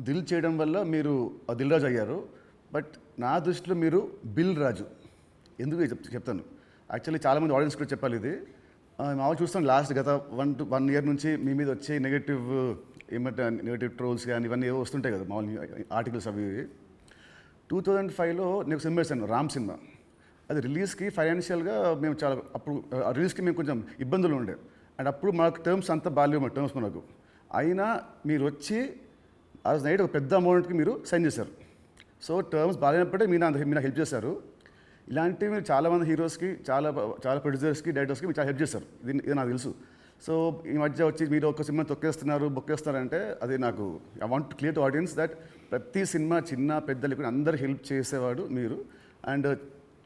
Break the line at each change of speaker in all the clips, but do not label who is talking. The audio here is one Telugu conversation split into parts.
దిల్ చేయడం వల్ల మీరు ఆ దిల్ రాజు అయ్యారు. బట్ నా దృష్టిలో మీరు బిల్ రాజు. ఎందుకు చెప్ చెప్తాను? యాక్చువల్లీ చాలామంది ఆడియన్స్ కూడా చెప్పాలి ఇది. ఆ, మామూలు చూస్తాను లాస్ట్ గత వన్ టు వన్ ఇయర్ నుంచి మీ మీద వచ్చే నెగటివ్ ఏమంటే నెగటివ్ ట్రోల్స్ కానీ ఇవన్నీ ఏవో వస్తుంటాయి కదా మామూలు ఆర్టికల్స్ అవి టూ థౌజండ్ ఫైవ్లో నేను సినిమా వేసాను రామ్ సినిమా. అది రిలీజ్కి ఫైనాన్షియల్గా మేము చాలా అప్పుడు ఆ రిలీజ్కి మేము కొంచెం ఇబ్బందులు ఉండే. అండ్ అప్పుడు మాకు టర్మ్స్ అంతా బాగాలేవు మా టర్మ్స్ మనకు అయినా మీరు వచ్చి ఆ రోజు నైట్ ఒక పెద్ద అమౌంట్కి మీరు సైన్ చేశారు. సో టర్మ్స్ బాగాలేనప్పుడే మీరు అంత మీరు హెల్ప్ చేశారు. ఇలాంటివి మీరు చాలామంది హీరోస్కి చాలా చాలా ప్రొడ్యూసర్స్కి డైరెక్టర్స్కి మీరు చాలా హెల్ప్ చేస్తారు ఇది ఇది నాకు తెలుసు. సో ఈ మధ్య వచ్చి మీరు ఒక సినిమా తొక్కేస్తున్నారు బొక్కేస్తున్నారంటే అది నాకు I want clear to audience that ప్రతి సినిమా చిన్న పెద్ద లేకుండా అందరు హెల్ప్ చేసేవాడు మీరు. అండ్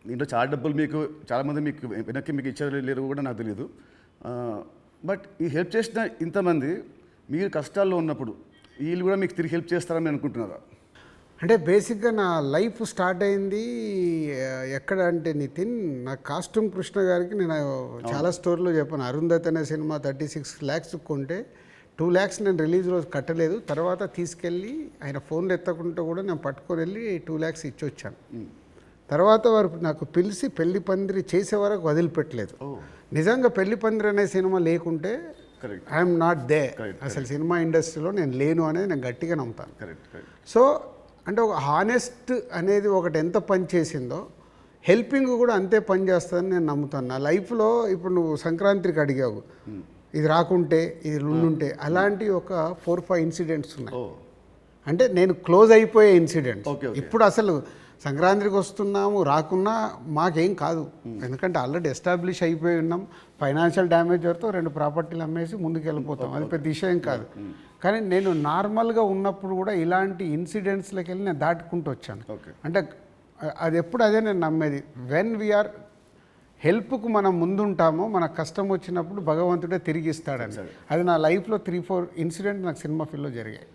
దీంట్లో చాలా డబ్బులు మీకు చాలామంది మీకు వెనక్కి మీకు ఇచ్చారు లేరు కూడా నాకు తెలియదు బట్ ఈ హెల్ప్ చేసిన ఇంతమంది మీరు కష్టాల్లో ఉన్నప్పుడు వీళ్ళు కూడా మీకు తిరిగి హెల్ప్ చేస్తారని అనుకుంటున్నారా?
అంటే బేసిక్గా నా లైఫ్ స్టార్ట్ అయింది ఎక్కడ అంటే నితిన్ నా కాస్ట్యూమ్ కృష్ణ గారికి నేను చాలా స్టోర్లో చెప్పాను. అరుంధతి అనే సినిమా థర్టీ సిక్స్ ల్యాక్స్ కొంటే టూ ల్యాక్స్ నేను రిలీజ్ రోజు కట్టలేదు. తర్వాత తీసుకెళ్ళి ఆయన ఫోన్లు ఎత్తకుంటే కూడా నేను పట్టుకొని వెళ్ళి టూ ల్యాక్స్ ఇచ్చి వచ్చాను తర్వాత వారు నాకు పిలిచి పెళ్ళి పందిరి చేసే వరకు వదిలిపెట్టలేదు. నిజంగా పెళ్ళి పందిరి అనే సినిమా లేకుంటే ఐఎమ్ నాట్ దే అసలు సినిమా ఇండస్ట్రీలో నేను లేను అనేది నేను గట్టిగా నమ్ముతాను. సో అంటే ఒక హానెస్ట్ అనేది ఒకటి ఎంత పని చేసిందో హెల్పింగ్ కూడా అంతే పని చేస్తుందని నేను నమ్ముతాను. నా లైఫ్లో ఇప్పుడు నువ్వు సంక్రాంతికి అడిగావు. ఇది రాకుంటే ఇది ఉండుంటే అలాంటి ఒక ఫోర్ ఫైవ్ ఇన్సిడెంట్స్ ఉన్నాయి.
ఓ
అంటే నేను క్లోజ్ అయిపోయే ఇన్సిడెంట్స్
okay.
ఇప్పుడు అసలు సంక్రాంతికి వస్తున్నాము రాకున్నా మాకేం కాదు. ఎందుకంటే ఆల్రెడీ ఎస్టాబ్లిష్ అయిపోయి ఉన్నాం. ఫైనాన్షియల్ డ్యామేజ్ వరకు రెండు ప్రాపర్టీలు అమ్మేసి ముందుకు వెళ్ళిపోతాం అది పెద్ద విషయం కాదు. కానీ నేను నార్మల్గా ఉన్నప్పుడు కూడా ఇలాంటి ఇన్సిడెంట్స్లోకి వెళ్ళి నేను దాటుకుంటూ వచ్చాను. అంటే అది ఎప్పుడు అదే నేను నమ్మేది. వెన్ వీఆర్ హెల్ప్కు మనం ముందుంటామో మన కష్టం వచ్చినప్పుడు భగవంతుడే తిరిగి ఇస్తాడని అది నా లైఫ్లో త్రీ ఫోర్ ఇన్సిడెంట్ నాకు సినిమా ఫీల్డ్లో జరిగాయి.